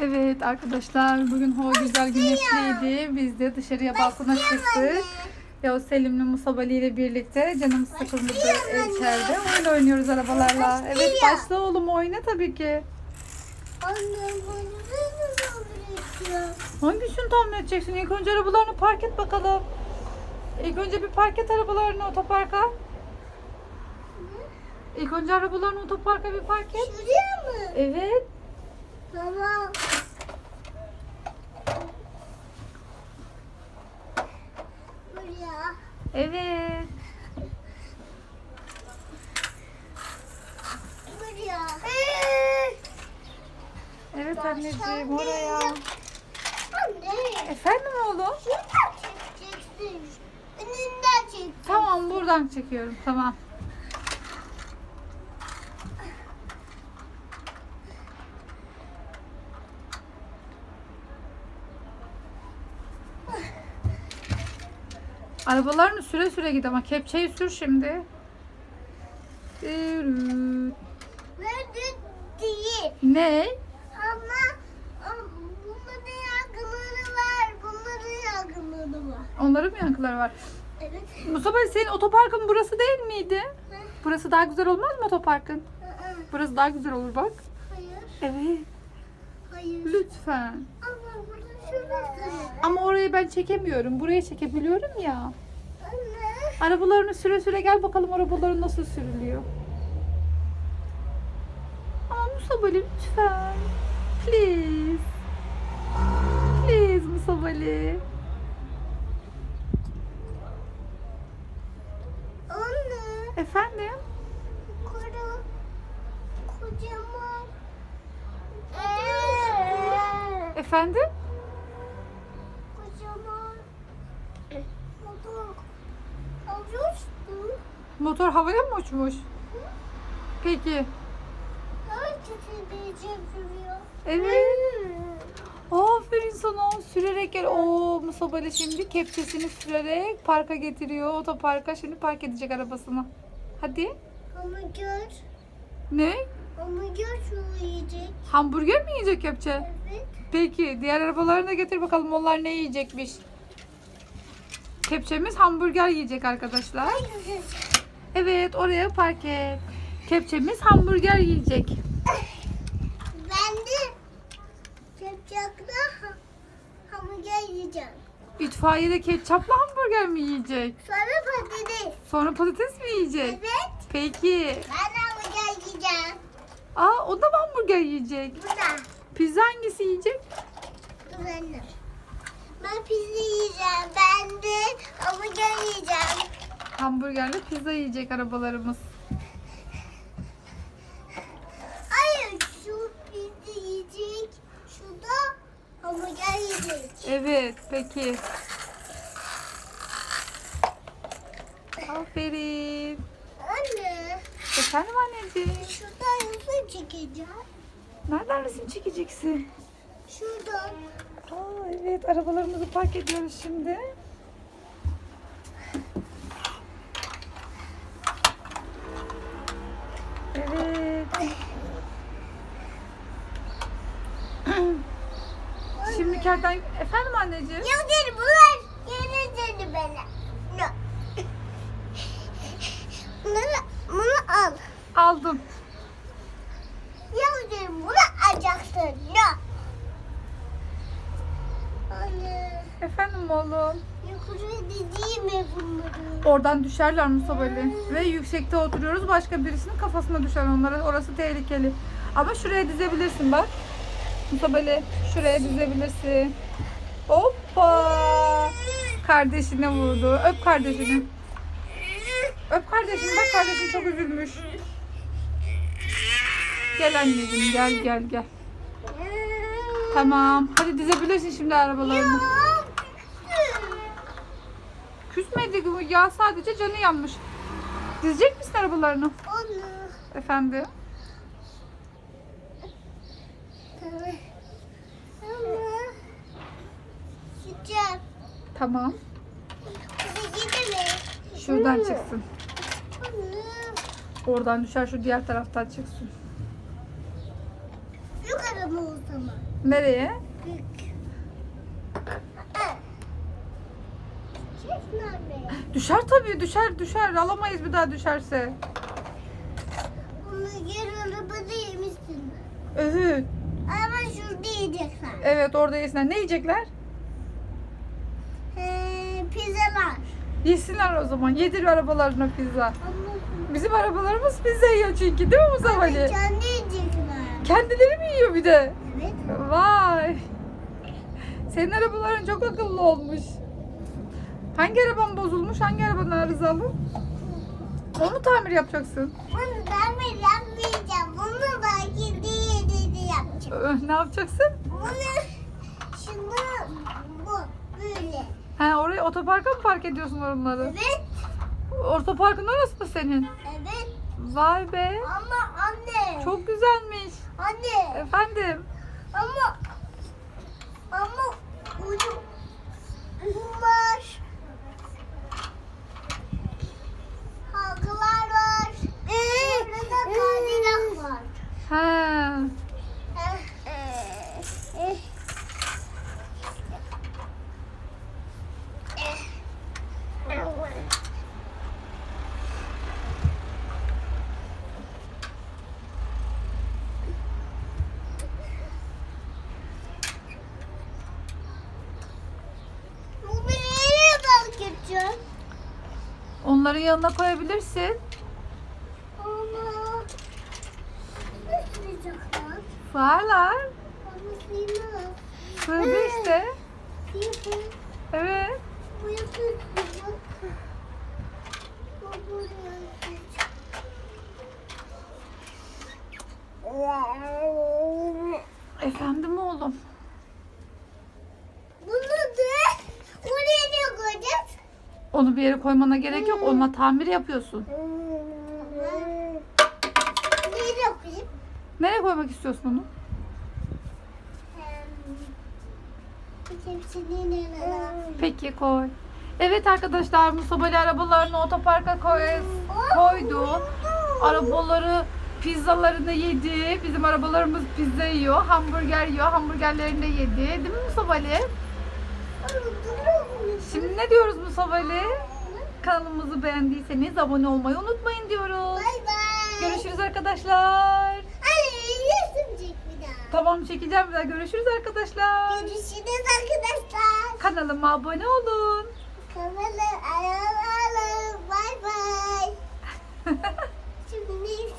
Evet arkadaşlar bugün hava güzel güneşliydi. Biz de dışarıya balkona çıktık. Yavuz Selim'le Musa Ali ile birlikte canımız sıkılmıştı içeride. Oyun oynuyoruz arabalarla. Evet başla oğlum oyna tabii ki. Hangisini tahmin edeceksin? İlk önce arabalarını park et bakalım. İlk önce bir park et arabalarını otoparka. İlk önce arabalarını otoparka bir park et. Şuraya mı? Evet. Tamam. Buraya. Evet. Buraya. Evet anneciğim oraya. Anne. Efendim oğlum? Şuradan çekeceksin. Önünden çek. Tamam buradan çekiyorum tamam. Arabalarını süre süre git ama kepçeyi sür şimdi. Nerede değil. Ne? Ama ama bunların yankıları var. Bunların yankıları var. Onların mı yankıları var? Evet. Mustafa senin otoparkın burası değil miydi? Hı. Burası daha güzel olmaz mı otoparkın? Aa, Burası daha güzel olur bak. Hayır. Evet. Hayır. Lütfen. Ama burada. Ama orayı ben çekemiyorum. Buraya çekebiliyorum ya. Arabalarını süre süre gel bakalım arabaların nasıl sürülüyor. Ama Musabali lütfen. Please. Please Musabali. Anne. Efendim? Kara. Kocaman. Efendim? Kocaman. Motor. Alıyorsun. Motor havaya mı uçmuş? Peki. Evet. Aferin sana. Sürerek gel. Oo Musabali şimdi kepçesini sürerek parka getiriyor. Otoparka şimdi park edecek arabasını. Hadi. Hamburger. Ne? Hamburger şu yiyecek. Hamburger mi yiyecek kepçe? Evet. Peki diğer arabalarını da getir bakalım onlar ne yiyecekmiş. Kepçemiz hamburger yiyecek arkadaşlar. Evet oraya park et. Kepçemiz hamburger yiyecek. Ben de çapçakla ha- hamburger yiyeceğim. İtfaiyede ketçaplı hamburger mi yiyecek? Sonra patates. Sonra patates mi yiyecek? Evet. Peki. Ben hamburger yiyeceğim. Aa o da hamburger yiyecek? Burada. Pizza hangisi yiyecek? Anne. Ben pizza yiyeceğim. Ben de hamburger yiyeceğim. Hamburgerle pizza yiyecek arabalarımız. Hayır şu pizza yiyecek. Şu da hamburger yiyecek. Evet peki. Aferin. Anne. Efendim anneciğim. Şuradan nasıl çekeceğim? Nereden resim çekeceksin? Şuradan. Aa, evet arabalarımızı park ediyoruz şimdi. Şimdi kerten... Efendim anneciğim? Değil bunlar yeni dedi bana. No. Bunu, bunu al. Aldım. Değil bunu alacaksın. No. Anne. Efendim oğlum. Yukarı dediğim mi bunları? Oradan düşerler Mustafa Ali. Ve yüksekte oturuyoruz. Başka birisinin kafasına düşer onlara. Orası tehlikeli. Ama şuraya dizebilirsin bak. Mustafa Ali şuraya dizebilirsin. Hoppa. Kardeşine vurdu. Öp kardeşini. Öp kardeşini. Bak kardeşin çok üzülmüş. Gel anneciğim gel gel gel. Tamam. Hadi dizebilirsin şimdi arabalarını. Küsmedi ya sadece canı yanmış. Dizecek misin arabalarını? Anne. Efendim? Tamam. Ama sıcak. Tamam. Şuradan çıksın. Oradan düşer şu diğer taraftan çıksın. Yukarı ama o zaman. Nereye? Düşer tabii düşer düşer. Alamayız bir daha düşerse. Bunu geri arabada yemişsin. Evet. Ama şurada yiyecekler. Evet orada yesinler. Ne yiyecekler? Ee, pizzalar. Yesinler o zaman. Yedir arabalarına pizza. Bizim arabalarımız pizza yiyor çünkü değil mi Mustafa Ali? kendi yiyecekler. Kendileri mi yiyor bir de? Evet. Vay. Senin arabaların çok akıllı olmuş. Hangi araban bozulmuş? Hangi araban arızalı? Onu tamir yapacaksın? Bunu mi yapmayacağım? Bunu belki diye dedi yapacağım. Ö, Ne yapacaksın? Bunu şunu bu böyle. Ha oraya otoparka mı park ediyorsun onları? Evet. Otoparkın orası mı senin? Evet. Vay be. Ama anne. Çok güzelmiş. Anne. Efendim. Ama ama ucu bunlar halkalar var. Burada da kaydırak var. Ha. Bunu nereye park edeceğim? Onları yanına koyabilirsin. Ama sığmaz. Sığdı işte. Evet. Bu yapıyor. Bu buraya Efendim oğlum. Bunu da oraya ne koyacağız? Onu bir yere koymana gerek yok. Onunla tamir yapıyorsun. Nereye koyayım? Nereye koymak istiyorsun onu? Peki koy. Evet arkadaşlar Musabali arabalarını otoparka koy, koydu. Arabaları pizzalarını yedi. Bizim arabalarımız pizza yiyor. Hamburger yiyor. Hamburgerlerini de yedi. Değil mi Musabali? Şimdi ne diyoruz Musabali? Kanalımızı beğendiyseniz abone olmayı unutmayın diyoruz. Bay bay. Görüşürüz arkadaşlar. Ay resim çek bir daha. Tamam çekeceğim bir daha. Görüşürüz arkadaşlar. Görüşürüz arkadaşlar. Kanalıma abone olun. Kanalı ayarlayalım. Bay bay. Şimdi